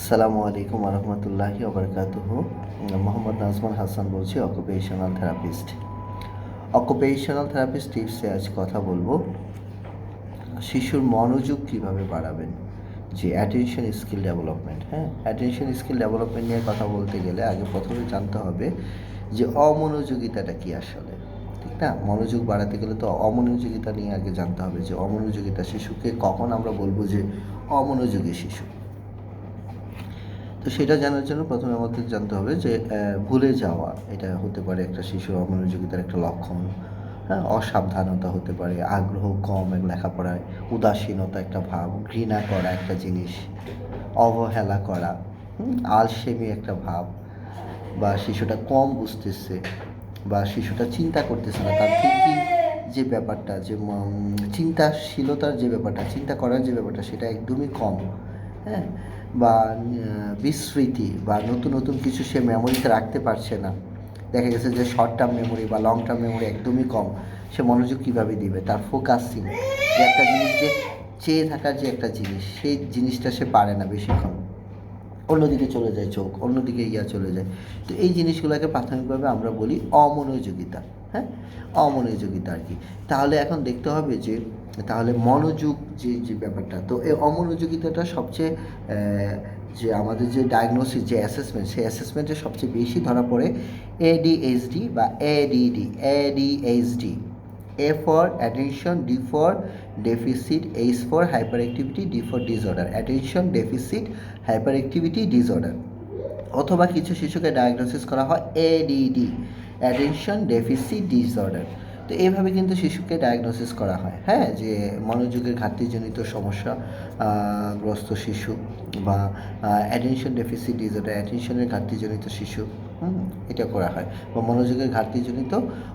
আসসালামু আলাইকুম রহমতুল্লাহি ওবরকাতুহ মোহাম্মদ নাজমান হাসান বলছি অকুপেশনাল থেরাপিস্ট অকুপেশনাল থেরাপিস্ট টিপসে আজ কথা বলব, শিশুর মনোযোগ কীভাবে বাড়াবেন? যে অ্যাটেনশন স্কিল ডেভেলপমেন্ট হ্যাঁ? অ্যাটেনশন স্কিল ডেভেলপমেন্ট নিয়ে কথা বলতে গেলে আগে প্রথমে জানতে হবে যে অমনোযোগিতাটা কি আসলে, ঠিক না? মনোযোগ বাড়াতে গেলে তো অমনোযোগিতা নিয়ে আগে জানতে হবে যে অমনোযোগিতা শিশুকে কখন আমরা বলব যে অমনোযোগী শিশু। তো সেটা জানার জন্য প্রথমে আমাদের জানতে হবে যে ভুলে যাওয়া, এটা হতে পারে একটা শিশুর অমনোযোগিতার একটা লক্ষণ হ্যাঁ অসাবধানতা হতে পারে, আগ্রহ কম লেখাপড়ায় উদাসীনতা একটা ভাব, ঘৃণা করা একটা জিনিস, অবহেলা করা আলসেমি একটা ভাব, বা শিশুটা কম বুঝতেছে, বা শিশুটা চিন্তা করতেছে না, তার থিঙ্কিং যে ব্যাপারটা, যে চিন্তাশীলতার যে ব্যাপারটা, চিন্তা করার যে ব্যাপারটা, সেটা একদমই কম হ্যাঁ বা বিস্মৃতি বা নতুন নতুন কিছু সে মেমোরিতে রাখতে পারছে না। দেখা গেছে যে শর্ট টার্ম মেমোরি বা লং টার্ম মেমোরি একদমই কম। সে মনোযোগ কীভাবে দিবে? তার ফোকাসিং যে একটা জিনিস যে চেয়ে থাকার যে একটা জিনিস, সেই জিনিসটা সে পারে না বেশিক্ষণ। অন্যদিকে চলে যায় চোখ, অন্যদিকে ইয়া চলে যায়। তো এই জিনিসগুলোকে প্রাথমিকভাবে আমরা বলি অমনোযোগিতা। হ্যাঁ? অমনোযোগিতা আর কি। তাহলে এখন দেখতে হবে যে, তাহলে মনোযোগ যে যে ব্যাপারটা, তো এই অমনোযোগিতাটা সবচেয়ে যে আমাদের যে ডায়াগনোসিস যে অ্যাসেসমেন্ট সেই অ্যাসেসমেন্টে সবচেয়ে বেশি ধরা পড়ে এডিএইচডি বা ADD ADHD A for attention D for deficit for for hyperactivity D for for attention deficit hyperactivity disorder অথবা কিছু শিশুকে ডায়াগনোসিস করা হয় এডিডি অ্যাটেনশন ডেফিসিট ডিসঅর্ডার তো এইভাবে কিন্তু শিশুকে ডায়াগনোসিস করা হয় হ্যাঁ? যে মনোযোগের ঘাটতিজনিত সমস্যা গ্রস্ত শিশু বা অ্যাটেনশন ডেফিসিট ডিসঅর্ডার অ্যাটেনশনের ঘাটতিজনিত শিশু হুম, এটা করা হয়। বা মনোযোগের ঘাটতিজনিত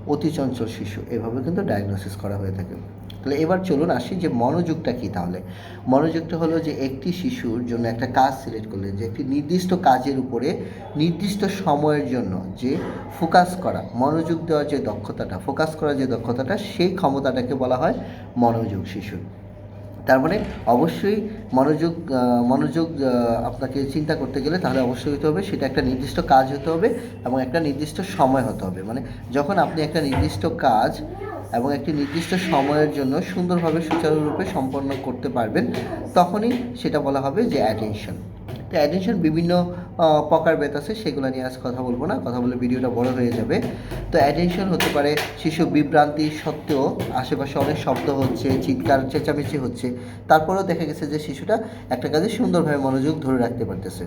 অতিচঞ্চল শিশু এভাবে কিন্তু ডায়াগনোসিস করা হয়ে থাকে। তাহলে এবার চলুন আসি যে মনোযোগটা কি তাহলে। মনোযোগটা হলো যে একটি শিশুর জন্য একটা কাজ সিলেক্ট করলে যে একটি নির্দিষ্ট কাজের উপরে নির্দিষ্ট সময়ের জন্য যে ফোকাস করা, মনোযোগ দেওয়ার যে দক্ষতাটা ফোকাস করার যে দক্ষতাটা, সেই ক্ষমতাটাকে বলা হয় মনোযোগ শিশুর তার মানে অবশ্যই মনোযোগ মনোযোগ আপনাকে চিন্তা করতে গেলে তাহলে অবশ্যই হতে হবে, সেটা একটা নির্দিষ্ট কাজ হতে হবে এবং একটা নির্দিষ্ট সময় হতে হবে। মানে যখন আপনি একটা নির্দিষ্ট কাজ এবং একটি নির্দিষ্ট সময়ের জন্য সুন্দরভাবে সুচারুরূপে সম্পন্ন করতে পারবেন তখনই সেটা বলা হবে যে অ্যাটেনশন তো অ্যাটেনশন বিভিন্ন আহ, প্রকারভেদ আছে সেগুলো নিয়ে আজ কথা বলব না কথা বলে ভিডিওটা বড় হয়ে যাবে। তো অ্যাটেনশন হতে পারে শিশু বিভ্রান্তি সত্ত্বেও আশেপাশে অনেক শব্দ হচ্ছে চিৎকার চেঁচামেচি হচ্ছে। তারপরেও দেখা গেছে যে শিশুটা একটা কাজে সুন্দরভাবে মনোযোগ ধরে রাখতে পারতেছে।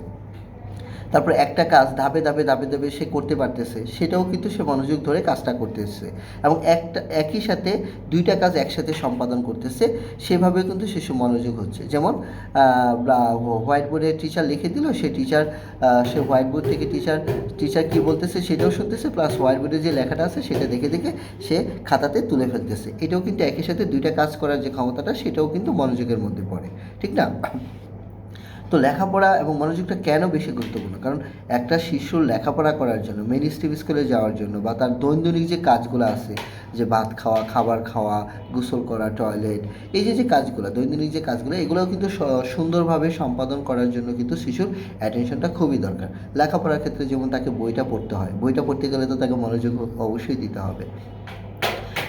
তারপর একটা কাজ ধাপে ধাপে ধাপে ধাপে সে করতে পারতেছে, সেটাও কিন্তু সে মনোযোগ ধরে কাজটা করতেছে এবং একটা, একই সাথে দুইটা কাজ একসাথে সম্পাদন করতেছে সেভাবে কিন্তু শিশু মনোযোগ হচ্ছে। যেমন হোয়াইট বোর্ডে টিচার লিখে দিল, সে টিচার সে হোয়াইট বোর্ড থেকে টিচার টিচার কী বলতেছে সেটাও শুনতেছে প্লাস হোয়াইট বোর্ডে যে লেখাটা আছে সেটা দেখে দেখে সে খাতাতে তুলে ফেলতেছে। এটাও কিন্তু একই সাথে দুইটা কাজ করার যে ক্ষমতাটা সেটাও কিন্তু মনোযোগের মধ্যে পড়ে, ঠিক না? তো লেখাপড়া এবং মনোযোগটা কেন বেশি গুরুত্বপূর্ণ? কারণ একটা শিশুর লেখাপড়া করার জন্য মেন স্ট্রিম স্কুলে যাওয়ার জন্য বা তার দৈনন্দিন যে কাজগুলো আছে, যে ভাত খাওয়া, খাবার খাওয়া, গোসল করা, টয়লেট, এই যে যে কাজগুলো, দৈনন্দিন যে কাজগুলো, এগুলোও কিন্তু সুন্দরভাবে সম্পাদন করার জন্য কিন্তু শিশুর অ্যাটেনশনটা খুবই দরকার। লেখাপড়ার ক্ষেত্রে যেমন তাকে বইটা পড়তে হয়, বইটা পড়তে গেলে তো তাকে মনোযোগ অবশ্যই দিতে হবে।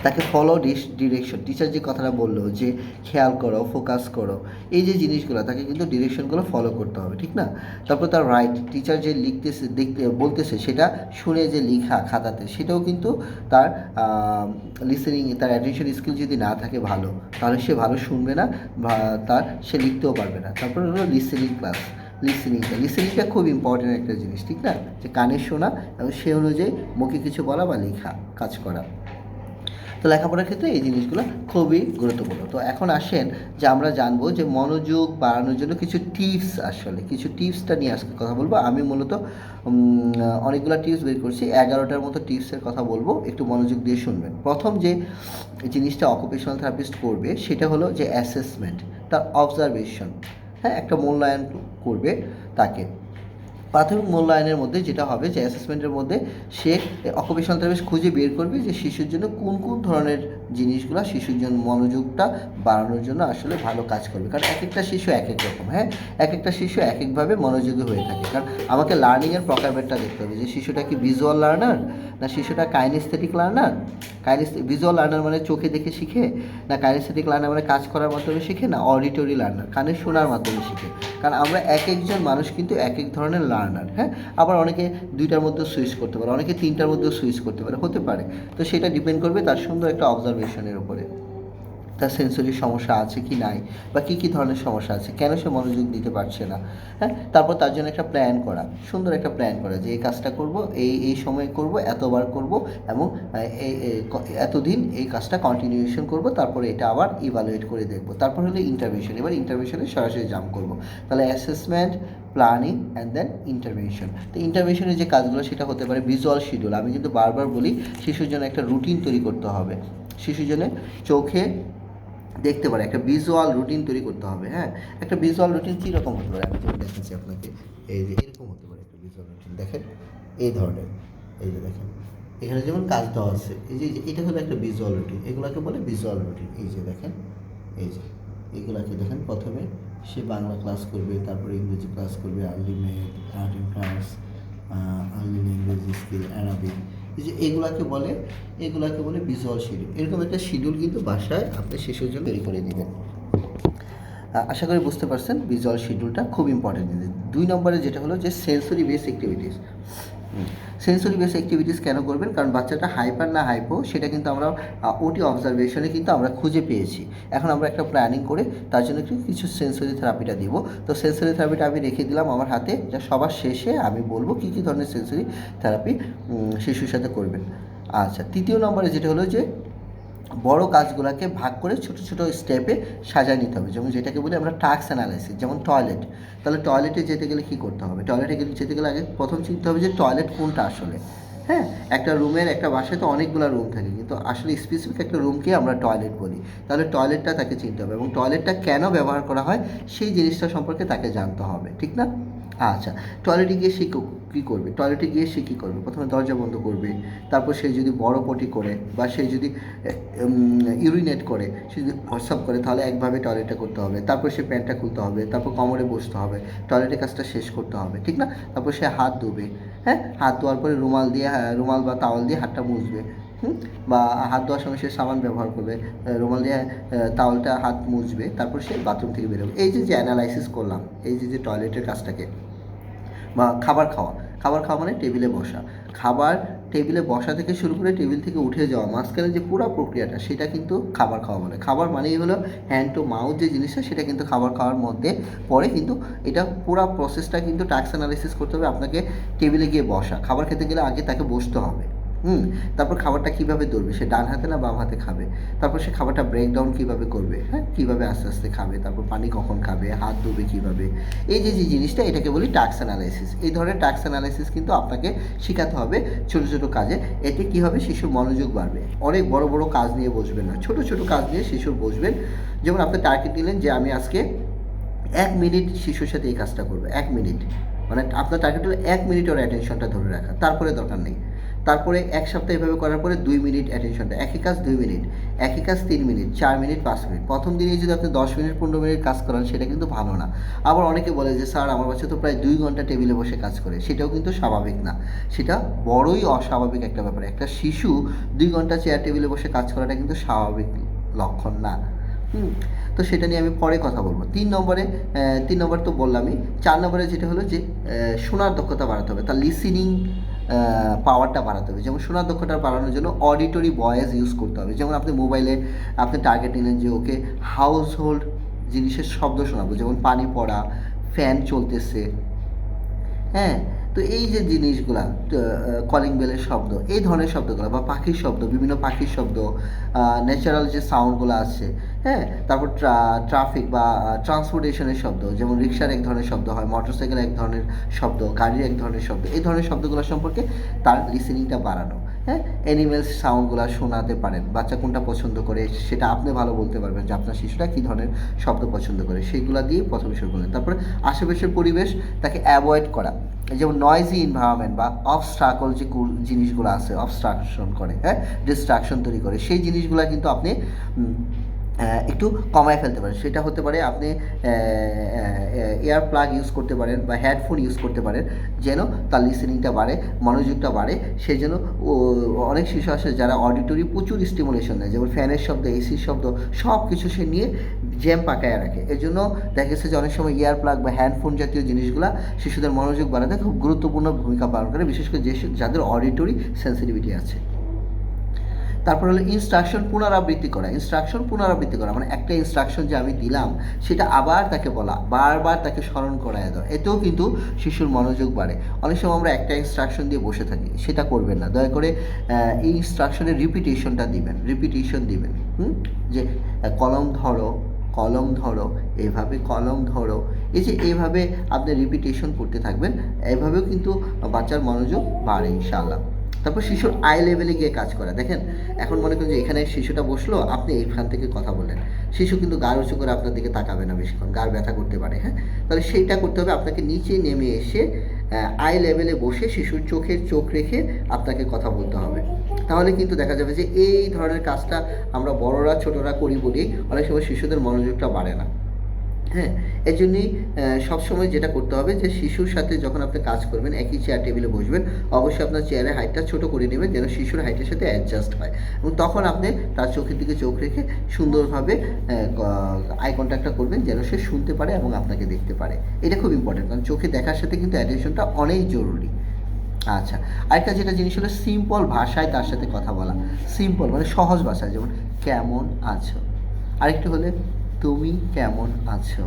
তাকে ফলো ডিস ডিরেকশন টিচার যে কথাটা বলল যে খেয়াল করো ফোকাস করো, এই যে জিনিসগুলো, তাকে কিন্তু ডিরেকশনগুলো ফলো করতে হবে, ঠিক না? তারপর তার রাইট টিচার যে লিখতেছে, দেখতে, বলতেছে, সেটা শুনে যে লিখা খাতাতে, সেটাও কিন্তু তার লিসেনিং তার অ্যাটেনশন স্কিল যদি না থাকে ভালো, তাহলে সে ভালো শুনবে না তার, সে লিখতেও পারবে না। তারপর হলো লিসেনিং ক্লাস লিসেনিংটা লিসেনিংটা খুব ইম্পর্টেন্ট একটা জিনিস, ঠিক না? যে কানে শোনা এবং সে অনুযায়ী মুখে কিছু বলা বা লেখা, কাজ করা। তো লেখাপড়ার ক্ষেত্রে এই জিনিসগুলো খুবই গুরুত্বপূর্ণ। তো এখন আসেন যে আমরা জানব যে মনোযোগ বাড়ানোর জন্য কিছু টিপস আসলে, কিছু টিপসটা নিয়ে আজকে কথা বলব। আমি মূলত অনেকগুলো টিপস বের করছি, এগারোটার মতো টিপসের কথা বলব, একটু মনোযোগ দিয়ে শুনবেন। প্রথম যে জিনিসটা অকুপেশনাল থেরাপিস্ট করবে সেটা হলো যে অ্যাসেসমেন্ট তার অবজারভেশন হ্যাঁ একটা মূল্যায়ন করবে তাকে। প্রাথমিক মূল্যায়নের মধ্যে যেটা হবে, যে অ্যাসেসমেন্টের মধ্যে সে অকুপেশনাল থেরাপিস্ট খুঁজে বের করবে যে শিশুর জন্য কোন কোন ধরনের জিনিসগুলো শিশুর জন্য মনোযোগটা বাড়ানোর জন্য আসলে ভালো কাজ করবে। কারণ এক একটা শিশু এক এক রকম হ্যাঁ? এক একটা শিশু এক একভাবে মনোযোগী হয়ে থাকে। কারণ আমাকে লার্নিংয়ের প্রকারভেদটা দেখতে হবে যে শিশুটা কি ভিজুয়াল লার্নার না শিশুটা কাইনেস্থেটিক লার্নার কাইনেস ভিজুয়াল লার্নার মানে চোখে দেখে শিখে, না কাইনেস্থেটিক লার্নার মানে কাজ করার মাধ্যমে শিখে, না অডিটরি লার্নার কানে শোনার মাধ্যমে শিখে। কারণ আমরা এক একজন মানুষ কিন্তু এক এক ধরনের লার্নার হ্যাঁ? আবার অনেকে দুইটার মধ্যে সুইচ করতে পারে, অনেকে তিনটার মধ্যে সুইচ করতে পারে, হতে পারে। তো সেটা ডিপেন্ড করবে তার সুন্দর একটা অবজারভেশনের উপরে। তার সেন্সরি সমস্যা আছে কি নাই বা কী কী ধরনের সমস্যা আছে, কেন সে মনোযোগ দিতে পারছে না? হ্যাঁ? তারপর তার জন্য একটা প্ল্যান করা। সুন্দর একটা প্ল্যান করা যে এই কাজটা করব, এই এই সময়ে করব, এতবার করব এবং এতদিন এই কাজটা কন্টিনিউশন করব, তারপরে এটা আবার ইভালুয়েট করে দেখব। তারপর হলো ইন্টারভেনশন এবার ইন্টারভেনশনে সরাসরি জাম করব। তাহলে assessment planning and then intervention তো ইন্টারভেনশনের যে কাজগুলো, সেটা হতে পারে ভিজুয়াল শিডিউল আমি কিন্তু বারবার বলি, শিশুর জন্য একটা রুটিন তৈরি করতে হবে। শিশুর জন্য চোখে দেখতে পারে, একটা ভিজুয়াল রুটিন তৈরি করতে হবে হ্যাঁ? একটা ভিজুয়াল রুটিন কীরকম হতে পারে? আমি যেমন দেখাচ্ছি আপনাকে, এই যে এরকম হতে পারে একটা ভিজুয়াল রুটিন দেখেন? এই ধরনের, এই যে দেখেন, এখানে যেমন কাজ দেওয়া আছে, এই যে এটা হলো একটা ভিজুয়াল রুটিন এগুলোকে বলে ভিজুয়াল রুটিন এই যে দেখেন, এই যে, এগুলাকে দেখেন, প্রথমে সে বাংলা ক্লাস করবে, তারপরে ইংরেজি ক্লাস করবে early math art crafts early language skill Arabic যে এগুলাকে বলে এগুলাকে বলে ভিজুয়াল শিডিউল এরকম একটা শিডিউল কিন্তু বাসায় আপনি শিশুর জন্য তৈরি করে দেবেন আশা করি বুঝতে পারছেন ভিজুয়াল শিডিউলটা খুব ইম্পর্টেন্ট দুই নম্বরে যেটা হলো যে sensory base activities sensory base activities কেন করবেন? কারণ বাচ্চাটা হাইপার না হাইপো সেটা কিন্তু আমরা ওটি অবজারভেশনে কিন্তু আমরা খুঁজে পেয়েছি। এখন আমরা একটা প্ল্যানিং করে তার জন্য একটু কিছু সেন্সরি থেরাপিটা দিব। তো সেন্সরি থেরাপিটা আমি রেখে দিলাম আমার হাতে। যা সবার শেষে আমি বলব কী কী ধরনের সেন্সরি থেরাপি শিশুর সাথে করবেন। আচ্ছা তৃতীয় নম্বরে যেটা হলো যে বড় কাজগুলোকে ভাগ করে ছোট ছোট স্টেপে সাজায় নিতে হবে। যেমন যেটাকে বলি আমরা টাস্ক অ্যানালাইসিস যেমন টয়লেট তাহলে টয়লেটে যেতে গেলে কী করতে হবে? টয়লেটে গেলে যেতে গেলে আগে প্রথম চিনতে হবে যে টয়লেট কোনটা আসলে? হ্যাঁ? একটা রুমের একটা বাসায় তো অনেকগুলো রুম থাকে, কিন্তু আসলে স্পেসিফিক একটা রুমকে আমরা টয়লেট বলি। তাহলে টয়লেটটা তাকে চিনতে হবে এবং টয়লেটটা কেন ব্যবহার করা হয়, সেই জিনিসটা সম্পর্কে তাকে জানতে হবে, ঠিক না? আচ্ছা টয়লেটে গিয়ে সে কো- করবে? টয়লেটে গিয়ে সে কী করবে? প্রথমে দরজা বন্ধ করবে তারপর সে যদি বড় পটি করে বা সে যদি ইউরিনেট করে সে যদি হোয়াটসঅ্যাপ করে তাহলে একভাবে টয়লেটটা করতে হবে। তারপর সে প্যান্টটা খুলতে হবে তারপর কোমরে বসতে হবে টয়লেটের কাজটা শেষ করতে হবে ঠিক না? তারপর সে হাত ধুবে হ্যাঁ? হাত ধোয়ার পরে রুমাল দিয়ে হ্যাঁ, রুমাল বা তাওয়াল দিয়ে হাতটা মুছবে বা হাত ধোয়ার সময় সে সাবান ব্যবহার করবে রুমাল দিয়ে তাওয়ালটা হাত মুছবে তারপর সে বাথরুম থেকে বেরোবে এই যে যে অ্যানালাইসিস করলাম এই যে যে টয়লেটের কাজটাকে বা খাবার খাওয়া। খাবার খাওয়া মানে টেবিলে বসা। খাবার টেবিলে বসা থেকে শুরু করে টেবিল থেকে উঠে যাওয়া, মাঝখানে যে পুরো প্রক্রিয়াটা, সেটা কিন্তু খাবার খাওয়া বলে। খাবার মানেই হলো হ্যান্ড টু মাউথ যে জিনিসটা, সেটা কিন্তু খাবার খাওয়ার মধ্যে পড়ে। কিন্তু এটা পুরো প্রসেসটা কিন্তু টাক্স অ্যানালিসিস করতে হবে আপনাকে টেবিলে গিয়ে বসা। খাবার খেতে গেলে আগে তাকে বসতে হবে। হুম, তারপর খাবারটা কীভাবে ধরবে? সে ডান হাতে না বাম হাতে খাবে? তারপর সে খাবারটা ব্রেকডাউন কীভাবে করবে? হ্যাঁ কীভাবে আস্তে আস্তে খাবে? তারপর পানি কখন খাবে? হাত ধুবে কীভাবে? এই যে যে জিনিসটা এটাকে বলি টাক্স অ্যানালাইসিস এই ধরনের টাক্স অ্যানালাইসিস কিন্তু আপনাকে শেখাতে হবে ছোট ছোট কাজে। এতে কী হবে? শিশুর মনোযোগ বাড়বে। অনেক বড় বড় কাজ নিয়ে বসবেন না। ছোট ছোট কাজ নিয়ে শিশুর বসবেন। যেমন আপনি টার্গেট নিলেন যে আমি আজকে এক মিনিট শিশুর সাথে এই কাজটা করব। এক মিনিট মানে আপনার টার্গেট হলো এক মিনিট ওর অ্যাটেনশনটা ধরে রাখা। তারপরে দরকার নেই। তারপরে এক সপ্তাহ এভাবে করার পরে দুই মিনিট অ্যাটেনশনটা একই কাজ দুই মিনিট, একই কাজ তিন মিনিট, চার মিনিট, পাঁচ মিনিট। প্রথম দিনে যদি আপনি দশ মিনিট, পনেরো মিনিট কাজ করান, সেটা কিন্তু ভালো না। আবার অনেকে বলে যে, স্যার, আমার বাচ্চা তো প্রায় দুই ঘণ্টা টেবিলে বসে কাজ করে। সেটাও কিন্তু স্বাভাবিক না। সেটা বড়ই অস্বাভাবিক একটা ব্যাপার। একটা শিশু দুই ঘণ্টা চেয়ার টেবিলে বসে কাজ করাটা কিন্তু স্বাভাবিক লক্ষণ না। তো সেটা নিয়ে আমি পরে কথা বলব। তিন নম্বরে তিন নম্বর তো বললামই। চার নম্বরে যেটা হলো যে শোনার দক্ষতা বাড়াতে হবে। তার লিসেনিং পাওয়ারটা বাড়াতে হবে। যেমন শোনার দক্ষতা বাড়ানোর জন্য অডিটরি ভয়েস ইউজ করতে হবে। যেমন আপনি মোবাইলে আপনি টার্গেট নিলেন যে ওকে হাউস হোল্ড জিনিসের শব্দ শোনাবো। যেমন পানি পড়া ফ্যান চলতেছে। হ্যাঁ? তো এই যে জিনিসগুলা কলিং বেলের শব্দ, এই ধরনের শব্দগুলো বা পাখির শব্দ, বিভিন্ন পাখির শব্দ ন্যাচারাল যে সাউন্ডগুলো আছে হ্যাঁ? তারপর ট্রাফিক বা ট্রান্সপোর্টেশনের শব্দ, যেমন রিক্সার এক ধরনের শব্দ হয় মোটরসাইকেল এক ধরনের শব্দ, গাড়ির এক ধরনের শব্দ, এই ধরনের শব্দগুলো সম্পর্কে তার লিসেনিংটা বাড়ানো। হ্যাঁ? অ্যানিমেলস সাউন্ডগুলো শোনাতে পারেন। বাচ্চা কোনটা পছন্দ করে, সেটা আপনি ভালো বলতে পারবেন যে আপনার শিশুটা কী ধরনের শব্দ পছন্দ করে। সেইগুলো দিয়ে প্রথমে শুরু করলেন। তারপরে আশেপাশের পরিবেশ তাকে অ্যাভয়েড করা। যেমন নয়েজি এনভায়রনমেন্ট বা অবস্ট্রাকল যে জিনিসগুলো আছে অবস্ট্রাকশন করে হ্যাঁ? ডিস্ট্রাকশন তৈরি করে। সেই জিনিসগুলো কিন্তু আপনি একটু কমায় ফেলতে পারেন। সেটা হতে পারে আপনি এয়ার প্লাগ ইউজ করতে পারেন বা হেডফোন ইউজ করতে পারেন, যেন তার লিসেনিংটা বাড়ে, মনোযোগটা বাড়ে। সেই জন্য অনেক শিশু আসে যারা অডিটরি প্রচুর স্টিমুলেশন দেয় যেমন ফ্যানের শব্দ এসির শব্দ সব কিছু সে নিয়ে জ্যাম পাকায় রাখে। এর জন্য দেখা গেছে যে অনেক সময় ইয়ার প্লাগ বা হ্যান্ডফোন জাতীয় জিনিসগুলো শিশুদের মনোযোগ বাড়াতে খুব গুরুত্বপূর্ণ ভূমিকা পালন করে, বিশেষ করে যে যাদের অডিটরি সেন্সিটিভিটি আছে। তারপর হলো ইনস্ট্রাকশন পুনরাবৃত্তি করা। ইনস্ট্রাকশন পুনরাবৃত্তি করা মানে একটা ইনস্ট্রাকশন যে আমি দিলাম, সেটা আবার তাকে বলা, বারবার তাকে স্মরণ করায় দেওয়া। এতেও কিন্তু শিশুর মনোযোগ বাড়ে। অনেক সময় আমরা একটা ইনস্ট্রাকশন দিয়ে বসে থাকি, সেটা করবেন না। দয়া করে এই ইনস্ট্রাকশনের রিপিটেশনটা দিবেন রিপিটেশন দিবেন। হুম? যে কলম ধরো কলম ধরো, এভাবে কলম ধরো। এই যে এইভাবে আপনি রিপিটেশন করতে থাকবেন, এভাবেও কিন্তু বাচ্চার মনোযোগ বাড়ে, ইনশাআল্লাহ। তারপর শিশুর আই লেভেলে গিয়ে কাজ করা। দেখেন, এখন মনে করেন যে এখানে শিশুটা বসল, আপনি এইখান থেকে কথা বললেন। শিশু কিন্তু গার উঁচু করে আপনার দিকে তাকাবে না বেশিক্ষণ, গার ব্যথা করতে পারে হ্যাঁ? তাহলে সেইটা করতে হবে, আপনাকে নিচে নেমে এসে আই লেভেলে বসে শিশুর চোখের চোখ রেখে আপনাকে কথা বলতে হবে। তাহলে কিন্তু দেখা যাবে যে এই ধরনের কাজটা আমরা বড়রা, ছোটরা করি বলি অনেক সময় শিশুদের মনোযোগটা বাড়ে না। হ্যাঁ এই জন্যই সবসময় যেটা করতে হবে যে শিশুর সাথে যখন আপনি কাজ করবেন, একই চেয়ার টেবিলে বসবেন, অবশ্যই আপনার চেয়ারের হাইটটা ছোট করে নেবেন যেন শিশুর হাইটের সাথে অ্যাডজাস্ট হয়। এবং তখন আপনি তার চোখের দিকে চোখ রেখে সুন্দরভাবে আই কন্ট্যাক্টটা করবেন যেন সে শুনতে পারে এবং আপনাকে দেখতে পারে। এটা খুব ইম্পর্টেন্ট কারণ চোখে দেখার সাথে কিন্তু অ্যাটেনশনটা অনেক জরুরি। আচ্ছা আরেকটা যেটা জিনিস হলো সিম্পল ভাষায় তার সাথে কথা বলা। সিম্পল মানে সহজ ভাষায়, যেমন কেমন আছো। আরেকটু হলে তুমি কেমন আছো?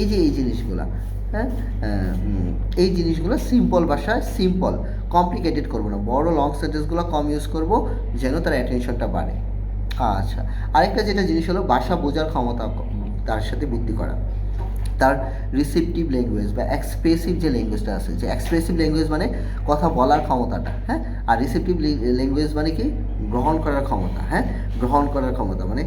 এই যে এই জিনিসগুলা হ্যাঁ? এই জিনিসগুলো সিম্পল ভাষায় সিম্পল কমপ্লিকেটেড করব না। বড় লং সেন্টেন্সগুলো কম ইউজ করব, যেন তার অ্যাটেনশনটা বাড়ে। আচ্ছা আরেকটা যেটা জিনিস হলো, ভাষা বোঝার ক্ষমতা তার সাথে বৃদ্ধি করা। তার রিসেপটিভ ল্যাঙ্গুয়েজ বা এক্সপ্রেসিভ যে ল্যাঙ্গুয়েজটা আছে, যে এক্সপ্রেসিভ ল্যাঙ্গুয়েজ মানে কথা বলার ক্ষমতাটা হ্যাঁ? আর রিসেপটিভ ল্যাঙ্গুয়েজ মানে কি? গ্রহণ করার ক্ষমতা হ্যাঁ? গ্রহণ করার ক্ষমতা মানে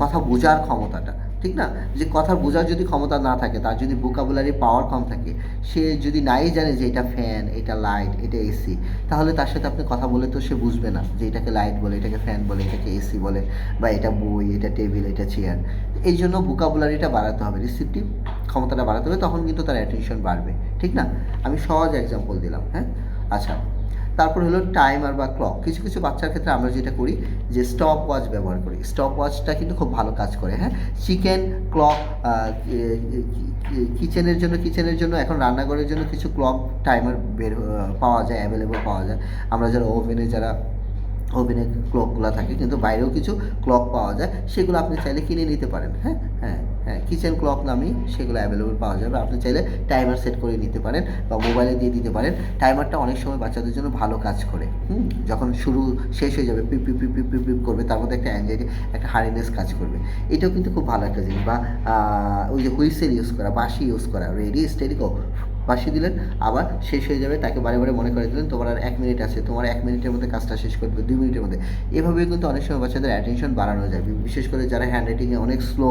কথা বোঝার ক্ষমতাটা। ঠিক না? যে কথা বোঝার যদি ক্ষমতা না থাকে, তার যদি ভোকাবুলারি পাওয়ার কম থাকে, সে যদি নাই জানে যে এটা ফ্যান এটা লাইট এটা এসি তাহলে তার সাথে আপনি কথা বলে তো সে বুঝবে না যে এটাকে লাইট বলে, এটাকে ফ্যান বলে, এটাকে এসি বলে, বা এটা বই, এটা টেবিল এটা চেয়ার এই জন্য ভোকাবুলারিটা বাড়াতে হবে। রিসিপটিভ ক্ষমতাটা বাড়াতে হবে, তখন কিন্তু তার অ্যাটেনশন বাড়বে। ঠিক না? আমি সহজ এক্সাম্পল দিলাম হ্যাঁ? আচ্ছা তারপর হলো টাইমার বা ক্লক কিছু কিছু বাচ্চার ক্ষেত্রে আমরা যেটা করি যে স্টপ ওয়াচ ব্যবহার করি। স্টপ ওয়াচটা কিন্তু খুব ভালো কাজ করে হ্যাঁ? চিকেন ক্লক কিচেনের জন্য কিচেনের জন্য, এখন রান্নাঘরের জন্য কিছু ক্লক টাইমার বের পাওয়া যায় অ্যাভেলেবল পাওয়া যায়। আমরা যারা ওভেনে যারা ওভেনে ক্লকগুলো থাকে, কিন্তু বাইরেও কিছু ক্লক পাওয়া যায়, সেগুলো আপনি চাইলে কিনে নিতে পারেন হ্যাঁ হ্যাঁ? হ্যাঁ। কিচেন ক্লক নামে সেগুলো অ্যাভেলেবল পাওয়া যাবে। আপনি চাইলে টাইমার সেট করে নিতে পারেন বা মোবাইলে দিয়ে দিতে পারেন। টাইমারটা অনেক সময় বাচ্চাদের জন্য ভালো কাজ করে। হুম, যখন শুরু শেষ হয়ে যাবে, পিপ পিপ পিপ পিপ পিপ করবে, তার মধ্যে একটা অ্যাংজাইটি একটা হারিনেস কাজ করবে। এটাও কিন্তু খুব ভালো একটা জিনিস বা ওই যে হুইসেল ইউজ করা, বাঁশি ইউজ করা রেডি স্টেডি বাঁশি দিলেন, আবার শেষ হয়ে যাবে, তাকে বারে বারে মনে করে দিলেন, তোমার আর এক মিনিট আছে, তোমার এক মিনিটের মধ্যে কাজটা শেষ করবে দুই মিনিটের মধ্যে। এভাবে কিন্তু অনেক সময় বাচ্চাদের অ্যাটেনশন বাড়ানো যায় বিশেষ করে যারা হ্যান্ড রাইটিংয়ে অনেক স্লো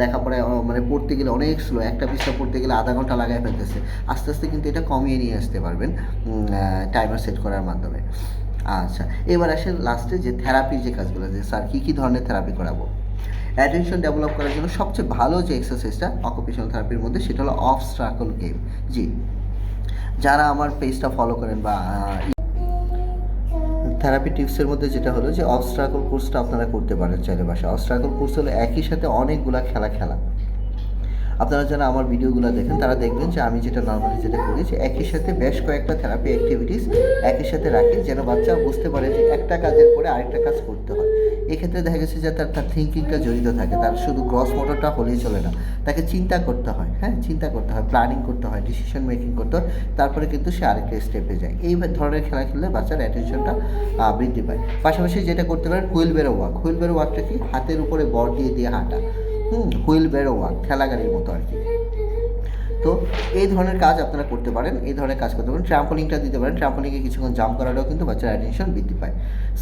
লেখাপড়ায় মানে পড়তে গেলে অনেক স্লো একটা পৃষ্ঠা পড়তে গেলে আধা ঘণ্টা লাগায় ফেলতেছে, আস্তে আস্তে কিন্তু এটা কমিয়ে নিয়ে আসতে পারবেন টাইমার সেট করার মাধ্যমে। আচ্ছা এবার আসেন লাস্টে যে থেরাপির যে কাজগুলো, যে স্যার কী কী ধরনের থেরাপি করাবো? অ্যাটেনশন ডেভেলপ করার জন্য সবচেয়ে ভালো যে এক্সারসাইজটা অকুপেশনাল থেরাপির মধ্যে, সেটা হলো অফ স্ট্রাকল গেম জি। যারা আমার পেজটা ফলো করেন বা থেরাপি টিপসের মধ্যে যেটা হলো যে অস্ট্রাগল কোর্সটা আপনারা করতে পারেন চাইলে বাসায়। অস্ট্রাগল কোর্স হলো একই সাথে অনেকগুলা খেলা খেলা। আপনারা যারা আমার ভিডিওগুলো দেখেন, তারা দেখবেন যে আমি যেটা নর্মালি যেটা করি, যে একই সাথে বেশ কয়েকটা থেরাপি অ্যাক্টিভিটিস একই সাথে রাখি, যেন বাচ্চা বুঝতে পারে যে একটা কাজের পরে আরেকটা কাজ করতে হয়। এক্ষেত্রে দেখা গেছে যে তার তার থিঙ্কিংটা জড়িত থাকে, তার শুধু গ্রস মোটরটা হলেই চলে না, তাকে চিন্তা করতে হয় হ্যাঁ? চিন্তা করতে হয় প্ল্যানিং করতে হয় ডিসিশন মেকিং করতে হয়, তারপরে কিন্তু সে আরেকটা স্টেপে যায়। এই ধরনের খেলা খেললে বাচ্চার অ্যাটেনশনটা বৃদ্ধি পায়। পাশাপাশি যেটা করতে পারেন, হুইল বেরো ওয়াক হুইল বেরো ওয়াকটা কি? হাতের উপরে বর দিয়ে দিয়ে হাঁটা। হুম, হুইল বেরো ওয়াক ঠেলা গাড়ির মতো আর কি। তো এই ধরনের কাজ আপনারা করতে পারেন, এই ধরনের কাজ করতে পারেন। ট্রাম্পলিংটা দিতে পারেন। ট্রাম্পলিংয়ে কিছুক্ষণ জাম্প করাটাও কিন্তু বাচ্চার অ্যাটেনশন বৃদ্ধি পায়।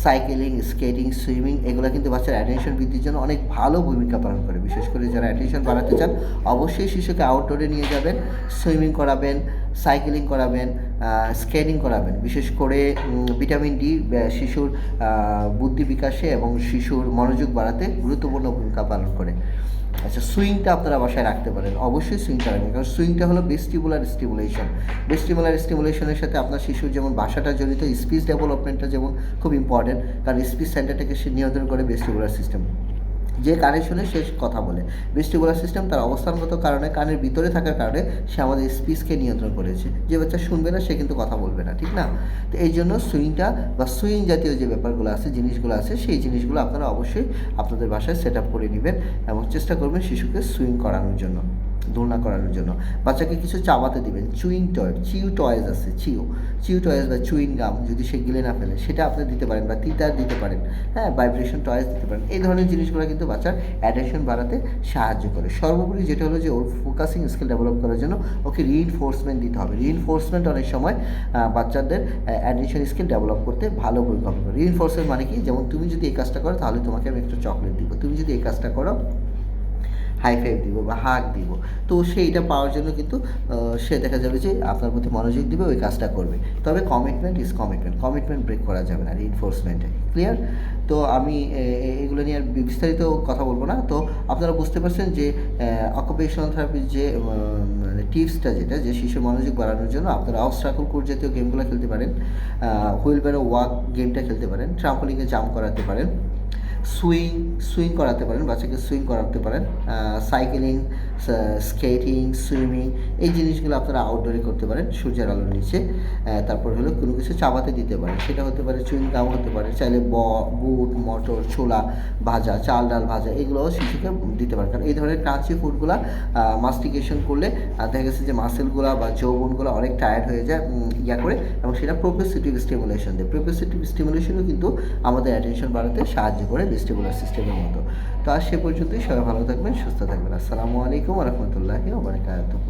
সাইকেলিং স্কেটিং সুইমিং এগুলো কিন্তু বাচ্চার অ্যাটেনশন বৃদ্ধির জন্য অনেক ভালো ভূমিকা পালন করে। বিশেষ করে যারা অ্যাটেনশন বাড়াতে চান, অবশ্যই শিশুকে আউটডোরে নিয়ে যাবেন সুইমিং করাবেন সাইকেলিং করাবেন স্কেটিং করাবেন। বিশেষ করে ভিটামিন ডি শিশুর বুদ্ধি বিকাশে এবং শিশুর মনোযোগ বাড়াতে গুরুত্বপূর্ণ ভূমিকা পালন করে। আচ্ছা সুইংটা আপনারা বাসায় রাখতে পারেন। অবশ্যই সুইংটা রাখবেন, কারণ সুইংটা হলো বেস্টিবুলার স্টিমুলেশন বেস্টিবুলার স্টিমুলেশনের সাথে আপনার শিশুর যেমন ভাষাটা জড়িত স্পিচ ডেভেলপমেন্টটা যেমন খুব ইম্পর্টেন্ট কারণ স্পিচ সেন্টারটাকে সে নিয়ন্ত্রণ করে বেস্টিবুলার সিস্টেম যে কানে শুনে সে কথা বলে। বেস্টিবুলার সিস্টেম তার অবস্থানগত কারণে কানের ভিতরে থাকার কারণে সে আমাদের স্পিচকে নিয়ন্ত্রণ করেছে। যে বাচ্চা শুনবে না, সে কিন্তু কথা বলবে না, ঠিক না? তো এই জন্য সুইংটা বা সুইং জাতীয় যে ব্যাপারগুলো আছে, জিনিসগুলো আছে, সেই জিনিসগুলো আপনারা অবশ্যই আপনাদের বাসায় সেট আপ করে নেবেন এবং চেষ্টা করবেন শিশুকে সুইং করানোর জন্য। দোলনা করানোর জন্য। বাচ্চাকে কিছু চাবাতে দিবেন। চুইং টয় চিউ টয়েস আছে চিউ চিউ টয়েস বা চুইং গাম যদি সে গিলে না ফেলে, সেটা আপনি দিতে পারেন বা তিতার দিতে পারেন। হ্যাঁ ভাইব্রেশন টয়েস দিতে পারেন। এই ধরনের জিনিসগুলো কিন্তু বাচ্চার অ্যাটেনশন বাড়াতে সাহায্য করে। সর্বোপরি যেটা হলো যে, ওর ফোকাসিং স্কিল ডেভেলপ করার জন্য ওকে রিইনফোর্সমেন্ট দিতে হবে। রিইনফোর্সমেন্ট অনেক সময় বাচ্চাদের অ্যাটেনশন স্কিল ডেভেলপ করতে ভালো করে রিইনফোর্সমেন্ট মানে কি? যেমন তুমি যদি এই কাজটা করো, তাহলে তোমাকে আমি একটা চকলেট দিব। তুমি যদি এই কাজটা করো হাই ফাইভ দিব বা হাক দিব। তো সেইটা পাওয়ার জন্য কিন্তু সে দেখা যাবে যে আপনার প্রতি মনোযোগ দিবে, ওই কাজটা করবে। তবে commitment is commitment commitment break করা যাবে না রিনফোর্সমেন্টে ক্লিয়ার তো আমি এগুলো নিয়ে আর বিস্তারিত কথা বলব না। তো আপনারা বুঝতে পারছেন যে অকুপেশনাল থেরাপির যে মানে টিপসটা যেটা, যে শিশুর মনোযোগ বাড়ানোর জন্য আপনারা অবস্ট্রাকল কোর জাতীয় গেমগুলো খেলতে পারেন। হুইল ব্যারো ওয়াক গেমটা খেলতে পারেন। ট্রাম্পলিংয়ে জাম্প করাতে পারেন। সুইং সুইং করাতে পারেন, বাচ্চাকে সুইং করাতে পারেন সাইকেলিং স্কেটিং সুইমিং এই জিনিসগুলো আপনারা আউটডোরে করতে পারেন, সূর্যের আলোর নিচে। তারপর হলো কোনো কিছু চাবাতে দিতে পারেন। সেটা হতে পারে চুইং গাম হতে পারে, চাইলে ব, বুট, মটর, ছোলা ভাজা, চাল ডাল ভাজা, এগুলোও শিশুকে দিতে পারেন। কারণ এই ধরনের ক্রাঞ্চি ফুডগুলো মাস্টিকেশন করলে দেখা গেছে যে মাসেলগুলো বা যৌবনগুলো অনেক টায়ার্ড হয়ে যায় ইয়া করে এবং সেটা প্রোপেসিটিভ স্টিমুলেশন দেয়। প্রোপেসিটিভ স্টিমুলেশনও কিন্তু আমাদের অ্যাটেনশন বাড়াতে সাহায্য করে। ভেস্টিবুলার সিস্টেমের মতো। তো আর সে পর্যন্তই, সবাই ভালো থাকবেন, সুস্থ থাকবেন। আসসালামু আলাইকুম রহমতুল্লাহি ওবরাকাতুহু